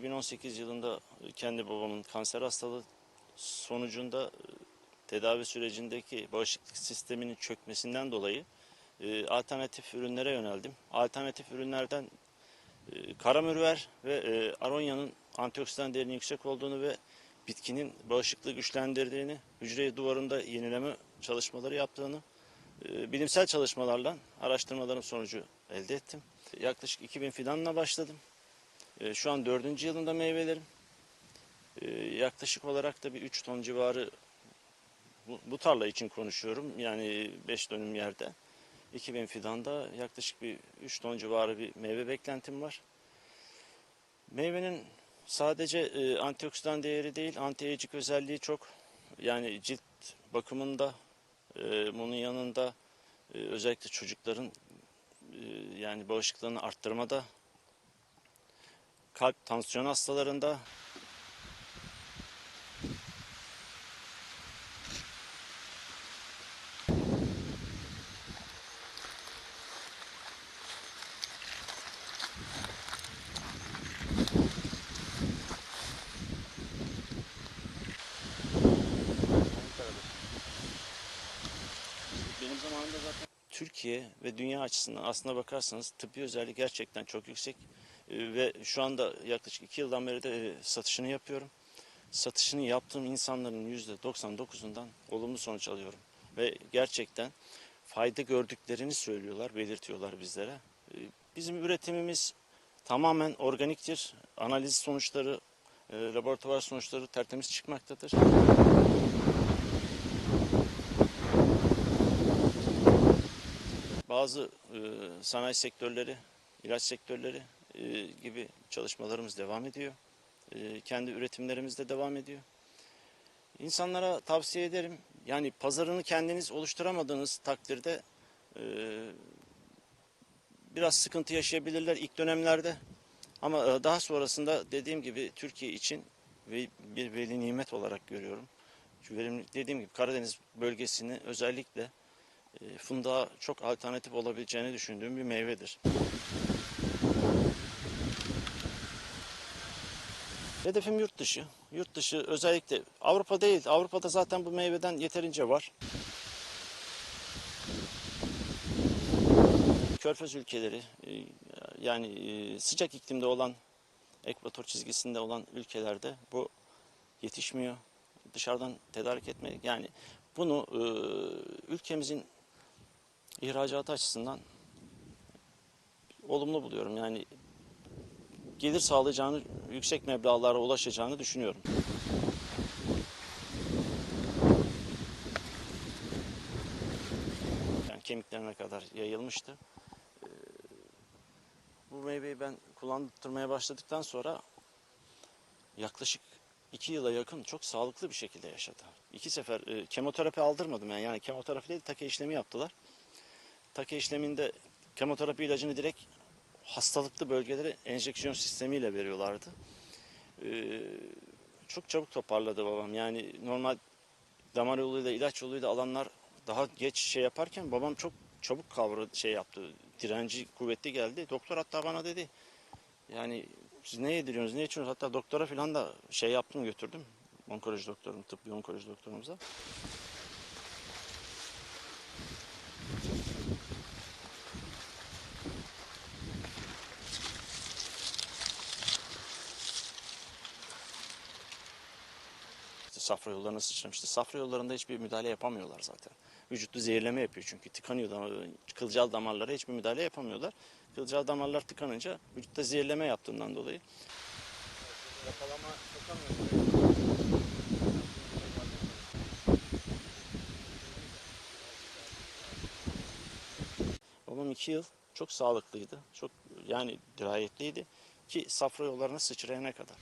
2018 yılında kendi babamın kanser hastalığı sonucunda e, tedavi sürecindeki bağışıklık sisteminin çökmesinden dolayı e, alternatif ürünlere yöneldim. Alternatif ürünlerden e, karamürver ve e, aronya'nın antioksidan değerinin yüksek olduğunu ve bitkinin bağışıklığı güçlendirdiğini, hücre duvarında yenileme çalışmaları yaptığını e, bilimsel çalışmalarla araştırmalarım sonucu elde ettim. Yaklaşık 2000 fidanla başladım. E, Şu an dördüncü yılında meyvelerim. E, Yaklaşık olarak da bir 3 ton civarı bu, tarla için konuşuyorum. Yani 5 dönüm yerde. 2000 fidanda yaklaşık bir 3 ton civarı bir meyve beklentim var. Meyvenin sadece e, antioksidan değeri değil, anti-aging özelliği çok. Yani cilt bakımında, e, bunun yanında e, özellikle çocukların yani bağışıklığını arttırmada, kalp tansiyon hastalarında Türkiye ve dünya açısından aslına bakarsanız tıbbi özelliği gerçekten çok yüksek. Ee, Ve şu anda yaklaşık iki yıldan beri de e, satışını yapıyorum. Satışını yaptığım insanların yüzde 99'undan olumlu sonuç alıyorum. Ve gerçekten fayda gördüklerini söylüyorlar, belirtiyorlar bizlere. Ee, Bizim üretimimiz tamamen organiktir. Analiz sonuçları, e, laboratuvar sonuçları tertemiz çıkmaktadır. Bazı e, sanayi sektörleri, ilaç sektörleri e, gibi çalışmalarımız devam ediyor. E, kendi üretimlerimiz de devam ediyor. İnsanlara tavsiye ederim. Yani pazarını kendiniz oluşturamadığınız takdirde e, biraz sıkıntı yaşayabilirler ilk dönemlerde. Ama daha sonrasında dediğim gibi Türkiye için bir veli nimet olarak görüyorum. Çünkü dediğim gibi Karadeniz bölgesini özellikle fındığa çok alternatif olabileceğini düşündüğüm bir meyvedir. Hedefim yurt dışı. Yurt dışı özellikle Avrupa değil. Avrupa'da zaten bu meyveden yeterince var. Körfez ülkeleri e, yani e, sıcak iklimde olan ekvator çizgisinde olan ülkelerde bu yetişmiyor. Dışarıdan tedarik etme yani bunu e, ülkemizin ihracatı açısından olumlu buluyorum. Yani gelir sağlayacağını, yüksek meblağlara ulaşacağını düşünüyorum. Yani kemiklerine kadar yayılmıştı. Ee, Bu meyveyi ben kullandırmaya başladıktan sonra yaklaşık iki yıla yakın çok sağlıklı bir şekilde yaşadı. İki sefer e, kemoterapi aldırmadım yani. Yani kemoterapi değil take işlemi yaptılar. Take işleminde kemoterapi ilacını direkt hastalıklı bölgelere enjeksiyon sistemiyle veriyorlardı. Ee, çok çabuk toparladı babam. Yani normal damar yoluyla ilaç yoluyla alanlar daha geç şey yaparken babam çok çabuk kavradı şey yaptı. Direnci kuvvetli geldi. Doktor hatta bana dedi yani siz ne yediriyorsunuz, ne içiyorsunuz? Hatta doktora falan da şey yaptım götürdüm. Onkoloji doktorum, tıbbi onkoloji doktorumuza. Safra yollarına sıçramıştı. Safra yollarında hiçbir müdahale yapamıyorlar zaten. Vücutlu zehirleme yapıyor çünkü tıkanıyor damar, kılcal damarlara hiçbir müdahale yapamıyorlar. Kılcal damarlar tıkanınca vücutta zehirleme yaptığından dolayı Babam iki yıl çok sağlıklıydı. Çok yani dirayetliydi ki safra yollarına sıçrayana kadar.